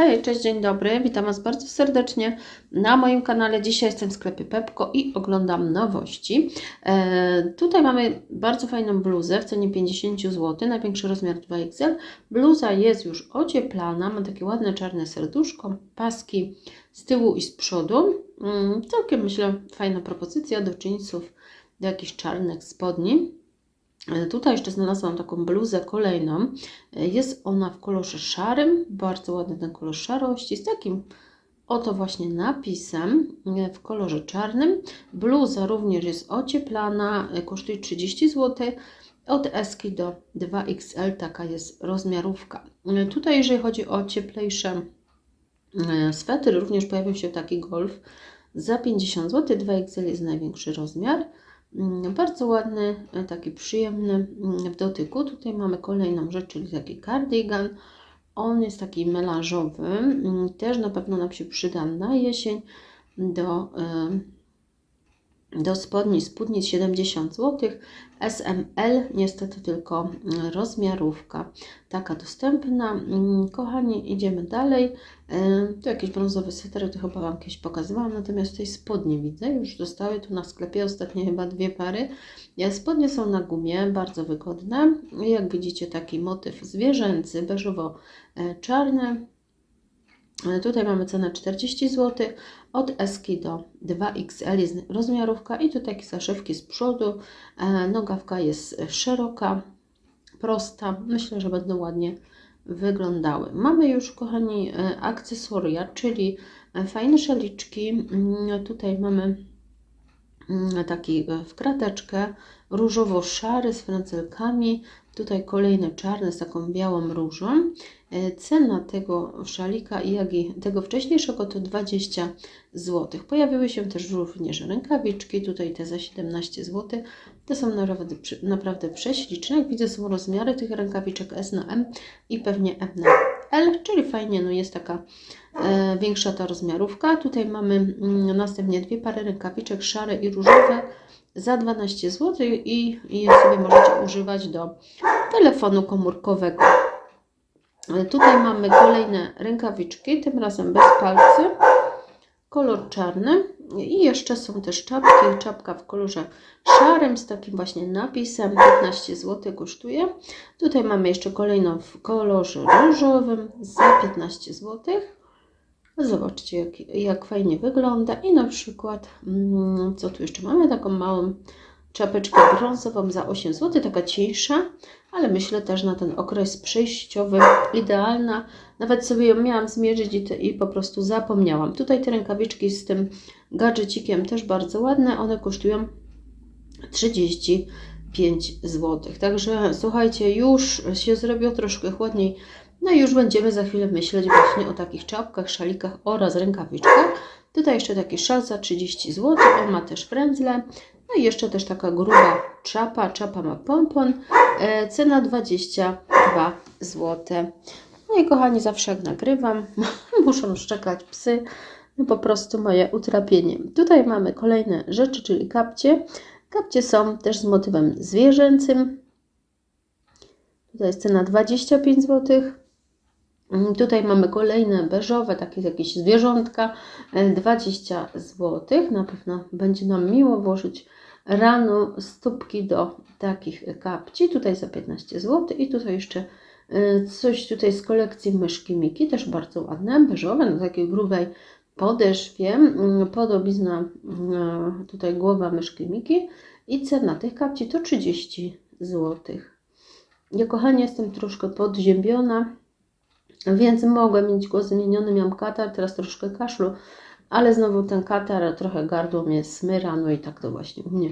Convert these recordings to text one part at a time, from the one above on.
Hej, cześć, dzień dobry, witam Was bardzo serdecznie na moim kanale. Dzisiaj jestem w sklepie Pepko i oglądam nowości. E, tutaj mamy bardzo fajną bluzę w cenie 50 zł, największy rozmiar 2XL. Bluza jest już ocieplana, ma takie ładne czarne serduszko, paski z tyłu i z przodu. Mm, całkiem myślę fajna propozycja do jeansów, do jakichś czarnych spodni. E, Tutaj jeszcze znalazłam taką bluzę kolejną. E, Jest ona w kolorze szarym, bardzo ładny ten kolor szarości, z takim oto właśnie napisem e, w kolorze czarnym. Bluza również jest ocieplana, kosztuje 30 zł. Od S do 2XL taka jest rozmiarówka. Tutaj jeżeli chodzi o cieplejsze swetry, również pojawił się taki golf za 50 zł. 2XL jest największy rozmiar. Mm, Bardzo ładny, e, taki przyjemny mm, w dotyku. Tutaj mamy kolejną rzecz, czyli taki cardigan. On jest taki melanżowy. mm, Też na pewno nam się przyda na jesień do, e, do spodni, spódnic 70 zł. SML, niestety tylko mm, rozmiarówka taka dostępna. Mm, Kochani, idziemy dalej. E, Tu jakieś brązowe swetery, to chyba Wam kiedyś pokazywałam, natomiast tej spodnie widzę, już zostały tu na sklepie ostatnio chyba dwie pary. E, Spodnie są na gumie, bardzo wygodne. Jak widzicie taki motyw zwierzęcy, beżowo-czarny. E, Tutaj mamy cenę 40 zł. Od S do 2XL jest rozmiarówka i tu zaszywki z przodu. E, Nogawka jest szeroka, prosta. Myślę, że będą ładnie wyglądały. Mamy już, kochani, e, akcesoria, czyli fajne szaliczki. Mm, Tutaj mamy mm, taki w krateczkę różowo-szary z frędzelkami. Tutaj kolejny czarny z taką białą różą. E, Cena tego szalika jak i tego wcześniejszego to 20 zł. Pojawiły się też również rękawiczki, tutaj te za 17 zł. Te są naprawdę, naprawdę prześliczne. Jak widzę są rozmiary tych rękawiczek S na M i pewnie M na L, czyli fajnie, no jest taka e, większa ta rozmiarówka. Tutaj mamy mm, następnie dwie pary rękawiczek, szare i różowe za 12 zł i, i je sobie możecie używać do telefonu komórkowego. Tutaj mamy kolejne rękawiczki, tym razem bez palcy, kolor czarny. I jeszcze są też czapki, czapka w kolorze szarym z takim właśnie napisem, 15 zł kosztuje. Tutaj mamy jeszcze kolejną w kolorze różowym za 15 zł. Zobaczcie jak, jak fajnie wygląda. I na przykład, mm, co tu jeszcze mamy, taką małą czapeczkę brązową za 8 zł, taka cieńsza, ale myślę też na ten okres przejściowy idealna. Nawet sobie ją miałam zmierzyć i, te, i po prostu zapomniałam. Tutaj te rękawiczki z tym gadżecikiem też bardzo ładne, one kosztują 35 zł. Także słuchajcie, już się zrobiło troszkę chłodniej. No i już będziemy za chwilę myśleć właśnie o takich czapkach, szalikach oraz rękawiczkach. Tutaj jeszcze taki szal za 30 zł, on ma też frędzle. No i jeszcze też taka gruba czapa, czapa ma pompon, e, cena 22 zł. No i kochani, zawsze jak nagrywam, muszą szczekać psy, no po prostu moje utrapienie. Tutaj mamy kolejne rzeczy, czyli kapcie. Kapcie są też z motywem zwierzęcym. Tutaj jest cena 25 zł. Mm, Tutaj mamy kolejne beżowe, takie jakieś zwierzątka, e, 20 zł. Na pewno będzie nam miło włożyć rano stópki do takich kapci. Tutaj za 15 zł. I tutaj jeszcze e, coś tutaj z kolekcji myszki Miki, też bardzo ładne, beżowe, na takiej grubej podeszwie. Mm, Podobizna mm, tutaj głowa myszki Miki. I cena tych kapci to 30 zł. Ja kochani jestem troszkę podziębiona więc mogę mieć głos zmieniony, miałam katar, teraz troszkę kaszlu, ale znowu ten katar, trochę gardło mnie smyra, no i tak to właśnie u mnie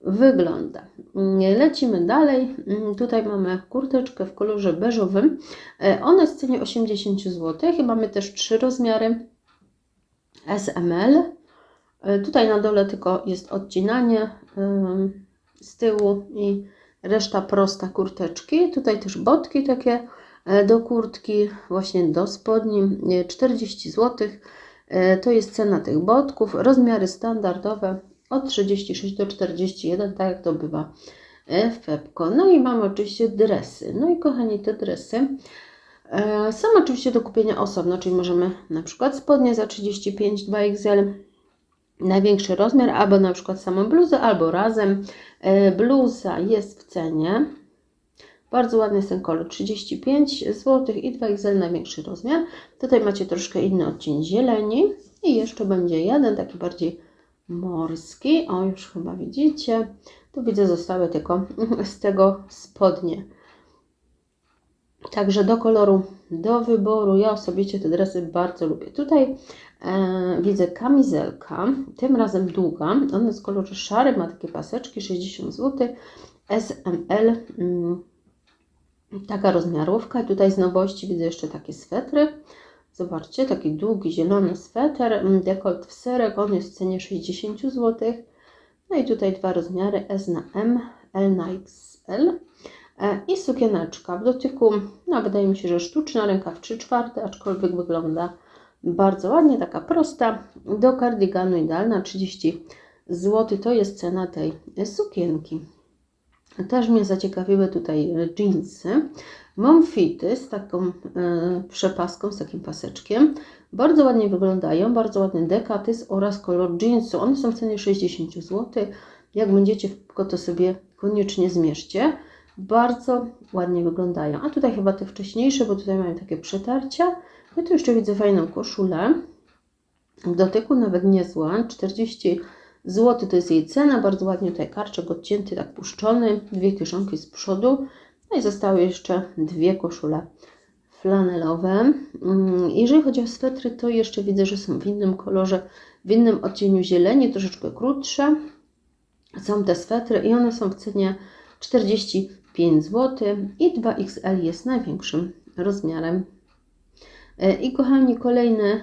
wygląda. Lecimy dalej. Tutaj mamy kurteczkę w kolorze beżowym. Ona jest w cenie 80 zł i mamy też trzy rozmiary SML. Tutaj na dole tylko jest odcinanie z tyłu i reszta prosta kurteczki. Tutaj też botki takie do kurtki, właśnie do spodni, e, 40 zł. E, To jest cena tych botków. Rozmiary standardowe od 36 do 41, tak jak to bywa e, w Pepko. No i mamy oczywiście dresy. No i kochani, te dresy E, Są oczywiście do kupienia osobno, czyli możemy na przykład spodnie za 35 2XL, największy rozmiar, albo na przykład samą bluzę, albo razem. E, Bluza jest w cenie. Bardzo ładny jest ten kolor, 35 zł i 2XL największy rozmiar. Tutaj macie troszkę inny odcień zieleni i jeszcze będzie jeden taki bardziej morski. O, już chyba widzicie. Tu widzę, zostały tylko z tego spodnie. Także do koloru, do wyboru. Ja osobiście te dresy bardzo lubię. Tutaj e, widzę kamizelka, tym razem długa. Ona jest w kolorze szary, ma takie paseczki, 60 zł. SML, mm, taka rozmiarówka. Tutaj z nowości widzę jeszcze takie swetry. Zobaczcie, taki długi, zielony sweter, mm, dekolt w serek, on jest w cenie 60 zł. No i tutaj dwa rozmiary S na M, L na XL. E, I sukieneczka w dotyku, no wydaje mi się, że sztuczna, rękaw 3 czwarte, aczkolwiek wygląda bardzo ładnie, taka prosta. Do kardiganu idealna, 30 zł to jest cena tej sukienki. Też mnie zaciekawiły tutaj jeansy. Mam fity z taką e, przepaską, z takim paseczkiem. Bardzo ładnie wyglądają, bardzo ładny dekatys oraz kolor jeansu. One są w cenie 60 zł. Jak będziecie to sobie koniecznie zmierzcie. Bardzo ładnie wyglądają. A tutaj chyba te wcześniejsze, bo tutaj mają takie przetarcia. Ja tu jeszcze widzę fajną koszulę. W dotyku nawet niezła, 40 zł to jest jej cena. Bardzo ładnie tutaj karczek odcięty, tak puszczony. Dwie kieszonki z przodu. No i zostały jeszcze dwie koszule flanelowe. Mm, Jeżeli chodzi o swetry, to jeszcze widzę, że są w innym kolorze, w innym odcieniu zieleni, troszeczkę krótsze. Są te swetry i one są w cenie 45 zł i 2XL jest największym rozmiarem. E, I kochani, kolejny,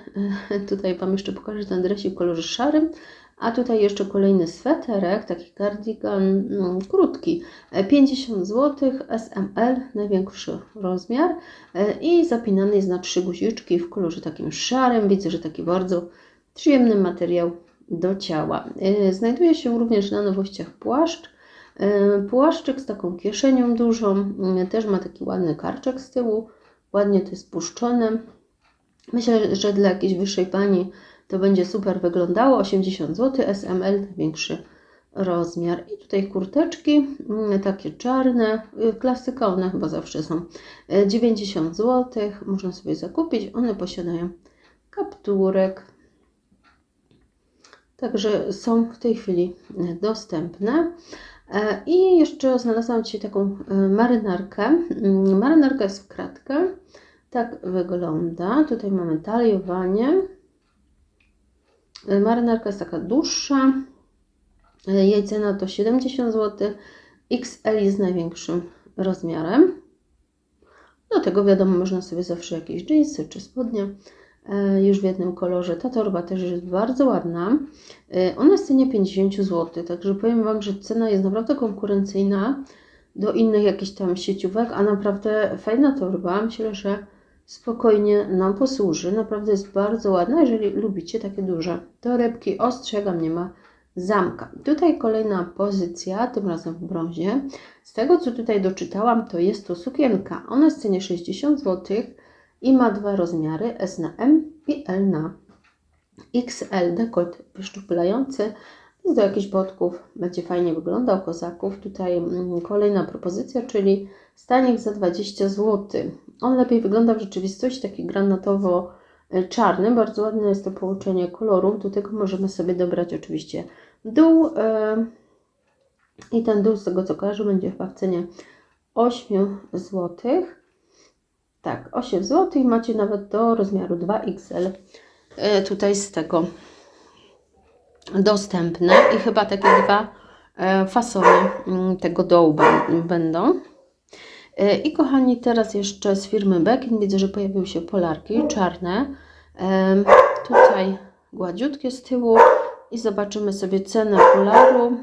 e, tutaj Wam jeszcze pokażę ten dresik w kolorze szarym, a tutaj jeszcze kolejny sweterek, taki cardigan no, krótki, e, 50 zł, SML, największy rozmiar e, i zapinany jest na trzy guziczki w kolorze takim szarym. Widzę, że taki bardzo przyjemny materiał do ciała. E, Znajduje się również na nowościach płaszcz. E, Płaszczyk z taką kieszenią dużą, też ma taki ładny karczek z tyłu, ładnie to jest puszczone. Myślę, że dla jakiejś wyższej pani to będzie super wyglądało. 80 zł, SML, największy rozmiar. I tutaj kurteczki, mm, takie czarne, y, klasyka, one chyba zawsze są. Y, 90 zł, można sobie zakupić. One posiadają kapturek. Także są w tej chwili y, dostępne. E, I jeszcze znalazłam dzisiaj taką y, marynarkę. Mm, Marynarka jest w kratkę. Tak wygląda. Tutaj mamy taliowanie. Marynarka jest taka dłuższa. Jej cena to 70 zł. XL jest największym rozmiarem. Do tego wiadomo, można sobie zawsze jakieś jeansy czy spodnie e, już w jednym kolorze. Ta torba też jest bardzo ładna. E, Ona jest w cenie 50 zł, także powiem Wam, że cena jest naprawdę konkurencyjna do innych jakichś tam sieciówek, a naprawdę fajna torba. Myślę, że spokojnie nam posłuży. Naprawdę jest bardzo ładna, jeżeli lubicie takie duże torebki. Ostrzegam, nie ma zamka. Tutaj kolejna pozycja, tym razem w brązie. Z tego, co tutaj doczytałam, to jest to sukienka. Ona jest w cenie 60 zł i ma dwa rozmiary, S na M i L na XL. Dekolt wyszczupulający. Jest do jakichś bodków, będzie fajnie wyglądał, kozaków. Tutaj mm, kolejna propozycja, czyli stanik za 20 zł. On lepiej wygląda w rzeczywistości, taki granatowo-czarny. Bardzo ładne jest to połączenie kolorów. Do tego możemy sobie dobrać oczywiście dół. e, I ten dół, z tego co kojarzę, będzie chyba w cenie 8 zł. Tak, 8 zł i macie nawet do rozmiaru 2XL e, tutaj z tego dostępne i chyba takie dwa e, fasony mm, tego dołu bę- będą. E, I kochani, teraz jeszcze z firmy Beckin widzę, że pojawiły się polarki czarne. Tutaj gładziutkie z tyłu i zobaczymy sobie cenę polaru.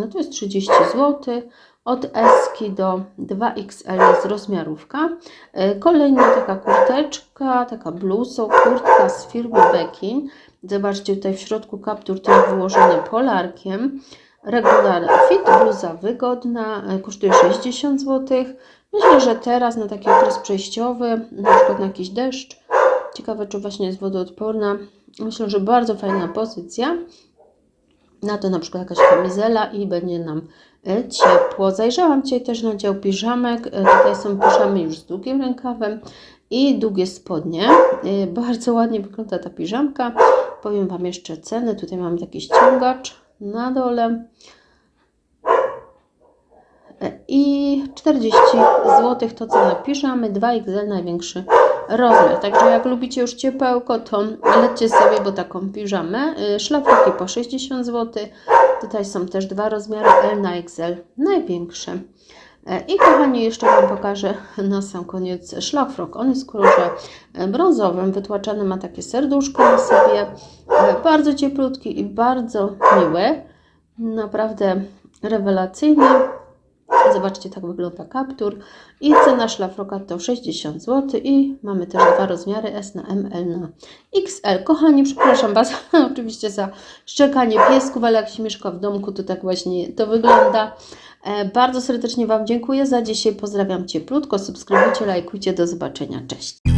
No to jest 30 zł. Od S do 2XL jest rozmiarówka. E, Kolejna taka kurteczka, taka bluzo, kurtka z firmy Beckin. Zobaczcie, tutaj w środku kaptur też wyłożony polarkiem. regular fit, bluza wygodna, e, kosztuje 60 zł. Myślę, że teraz na taki okres przejściowy, na przykład na jakiś deszcz, ciekawe czy właśnie jest wodoodporna, myślę, że bardzo fajna pozycja. Na to na przykład jakaś kamizela i będzie nam e, ciepło. Zajrzałam dzisiaj też na dział piżamek. E, Tutaj są piżamy już z długim rękawem i długie spodnie. E, Bardzo ładnie wygląda ta piżamka. Powiem Wam jeszcze ceny. Tutaj mamy taki ściągacz na dole. I 40 zł to cena piżamy, 2XL największy rozmiar. Także jak lubicie już ciepełko, to lećcie sobie, bo taką piżamę. Y, Szlafroki po 60 zł. Tutaj są też dwa rozmiary L na XL, największe. E, I kochani, jeszcze Wam pokażę na sam koniec szlafrok. On jest w kolorze e, brązowym, wytłaczany ma takie serduszko na sobie. E, Bardzo cieplutki i bardzo miły. Naprawdę rewelacyjny. Zobaczcie, tak wygląda kaptur. I cena szlafroka to 60 zł. I mamy też dwa rozmiary S na M, L na XL. Kochani, przepraszam Was oczywiście za szczekanie piesków, ale jak się mieszka w domku, to tak właśnie to wygląda. E, bardzo serdecznie Wam dziękuję za dzisiaj. Pozdrawiam cieplutko. Subskrybujcie, lajkujcie. Do zobaczenia. Cześć.